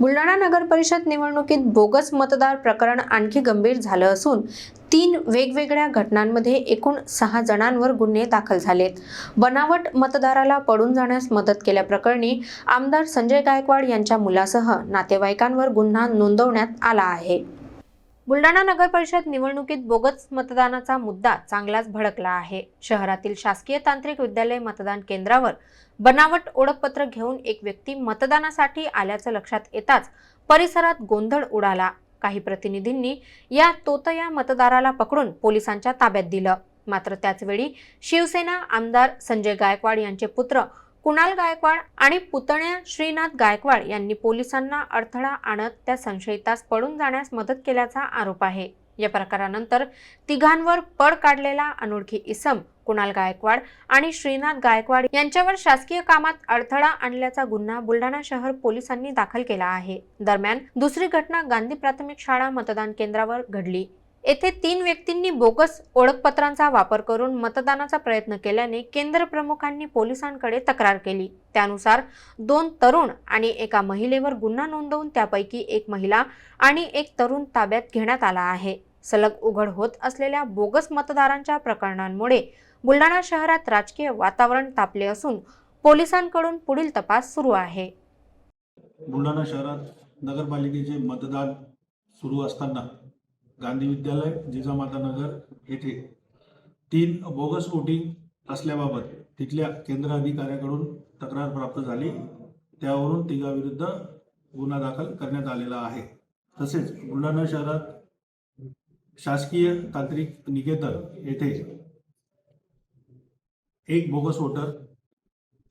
बुलढाणा नगर परिषद निवडणुकीत बोगस मतदार प्रकरण आणखी गंभीर झालं असून तीन वेगवेगळ्या घटनांमध्ये एकूण सहा जणांवर गुन्हे दाखल झालेत. बनावट मतदाराला पडून जाण्यास मदत केल्याप्रकरणी आमदार संजय गायकवाड यांच्या मुलासह नातेवाईकांवर गुन्हा नोंदवण्यात आला आहे. बुलढाणा नगर परिषद निवडणुकीत बोगस मतदानाचा मुद्दा चांगलाच भडकला आहे. शहरातील शासकीय तांत्रिक विद्यालय मतदान केंद्रावर बनावट ओळखपत्र घेऊन एक व्यक्ती मतदानासाठी आल्याचं लक्षात येताच परिसरात गोंधळ उडाला. काही प्रतिनिधींनी या तोतया मतदाराला पकडून पोलिसांच्या ताब्यात दिलं. मात्र त्याचवेळी शिवसेना आमदार संजय गायकवाड यांचे पुत्र कुणाल गायकवाड आणि पुतण्या श्रीनाथ गायकवाड यांनी पोलिसांना अडथळा आणत त्या संशयितास पडून जाण्यास मदत केल्याचा आरोप आहे. या प्रकारानंतर तिघांवर पळ काढलेला अनोळखी इसम कुणाल गायकवाड आणि श्रीनाथ गायकवाड यांच्यावर शासकीय कामात अडथळा आणल्याचा गुन्हा बुलढाणा शहर पोलिसांनी दाखल केला आहे. दरम्यान दुसरी घटना गांधी प्राथमिक शाळा मतदान केंद्रावर घडली. येथे तीन व्यक्तींनी बोगस ओळखपत्रांचा वापर करून मतदानाचा प्रयत्न केल्याने केंद्र प्रमुखांनी पोलिसांकडे तक्रार केली. त्यानुसार दोन तरुण आणि एका महिलेवर गुन्हा नोंदवून त्यापैकी एक महिला आणि एक तरुण ताब्यात घेण्यात आला आहे. सलग उघड होत असलेल्या बोगस मतदारांच्या प्रकरणांमुळे बुलढाणा शहरात राजकीय वातावरण तापले असून पोलिसांकडून पुढील तपास सुरू आहे. बुलढाणा शहरात नगरपालिकेचे मतदान सुरू असताना गांधी विद्यालय जिजामाता नगर येथे तीन बोगस वोटिंग असल्याबाबत तिथल्या केंद्र अधिकाऱ्याकडून तक्रार प्राप्त झाली. त्यावरून तिघाविरुद्ध गुन्हा दाखल करण्यात आलेला आहे. तसेच बुलढाणा शहरात शासकीय तांत्रिक निकेतन येथे एक बोगस वोटर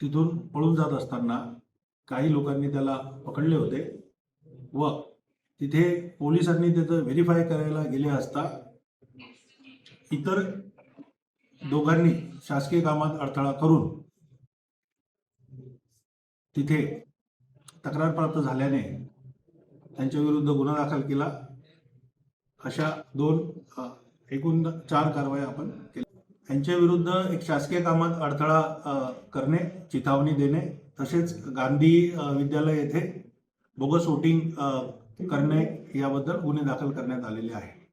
तिथून पळून जात असताना काही लोकांनी त्याला पकडले होते व तिथे पोलिसांनी त्याचं व्हेरीफाय करायला गेले असता इतर दोघांनी शासकीय कामात अडथळा करून तिथे तक्रार प्राप्त झाल्याने त्यांच्या विरुद्ध गुन्हा दाखल केला. अशा दोन एकूण चार कारवाया आपण केल्या. यांच्या विरुद्ध एक शासकीय कामात अडथळा करणे चिथावणी देणे तसेच गांधी विद्यालय येथे बोगस वोटिंग करणे याबद्दल गुन्हे दाखल करण्यात आलेले आहे